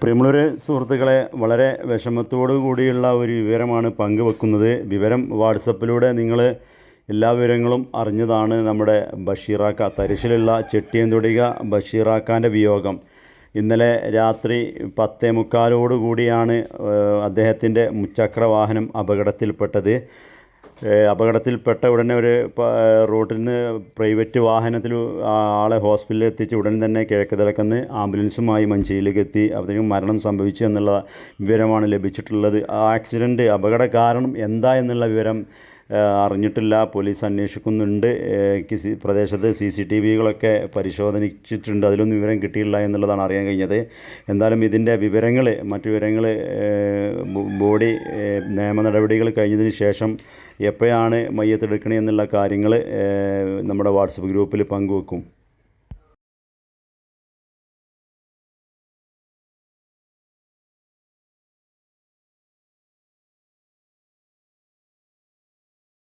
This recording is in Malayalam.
പ്രിയമുള്ളവരെ സുഹൃത്തുക്കളെ വളരെ വിഷമത്തോടു കൂടിയുള്ള ഒരു വിവരമാണ് പങ്കുവെക്കുന്നത്. വിവരം വാട്സപ്പിലൂടെ നിങ്ങൾ എല്ലാ വിവരങ്ങളും അറിഞ്ഞതാണ് നമ്മുടെ ബഷീറാക്ക. തരിശിലുള്ള ചെട്ടിയന്തൊടിക ബഷീറാക്കാന്റെ വിയോഗം. ഇന്നലെ രാത്രി പത്തേ മുക്കാലോടുകൂടിയാണ് അദ്ദേഹത്തിന്റെ മുച്ചക്ര വാഹനം അപകടത്തിൽപ്പെട്ടത്. അപകടത്തിൽപ്പെട്ട ഉടനെ ഒരു റോട്ടിൽ നിന്ന് പ്രൈവറ്റ് വാഹനത്തിൽ ആളെ ഹോസ്പിറ്റലിൽ എത്തിച്ച് ഉടൻ തന്നെ കിഴക്ക് തിളക്കുന്ന ആംബുലൻസുമായി മഞ്ചേരിയിലേക്ക് എത്തി. അപ്പോഴത്തേക്കും മരണം സംഭവിച്ചു എന്നുള്ള വിവരമാണ് ലഭിച്ചിട്ടുള്ളത്. ആ ആക്സിഡന്റ് അപകട കാരണം എന്താ എന്നുള്ള വിവരം അറിഞ്ഞിട്ടില്ല പോലീസ് അന്വേഷിക്കുന്നുണ്ട്. പ്രദേശത്ത് സി സി ടി വികളൊക്കെ പരിശോധിച്ചിട്ടുണ്ട് അതിലൊന്നും വിവരം കിട്ടിയില്ല എന്നുള്ളതാണ് അറിയാൻ കഴിഞ്ഞത്. എന്തായാലും ഇതിന്റെ വിവരങ്ങൾ മറ്റു വിവരങ്ങൾ ബോഡി നിയമ നടപടികൾ കഴിഞ്ഞതിന് ശേഷം എപ്പോഴാണ് മയ്യത്തെടുക്കണേ എന്നുള്ള കാര്യങ്ങൾ നമ്മുടെ വാട്സപ്പ് ഗ്രൂപ്പിൽ പങ്കുവെക്കും.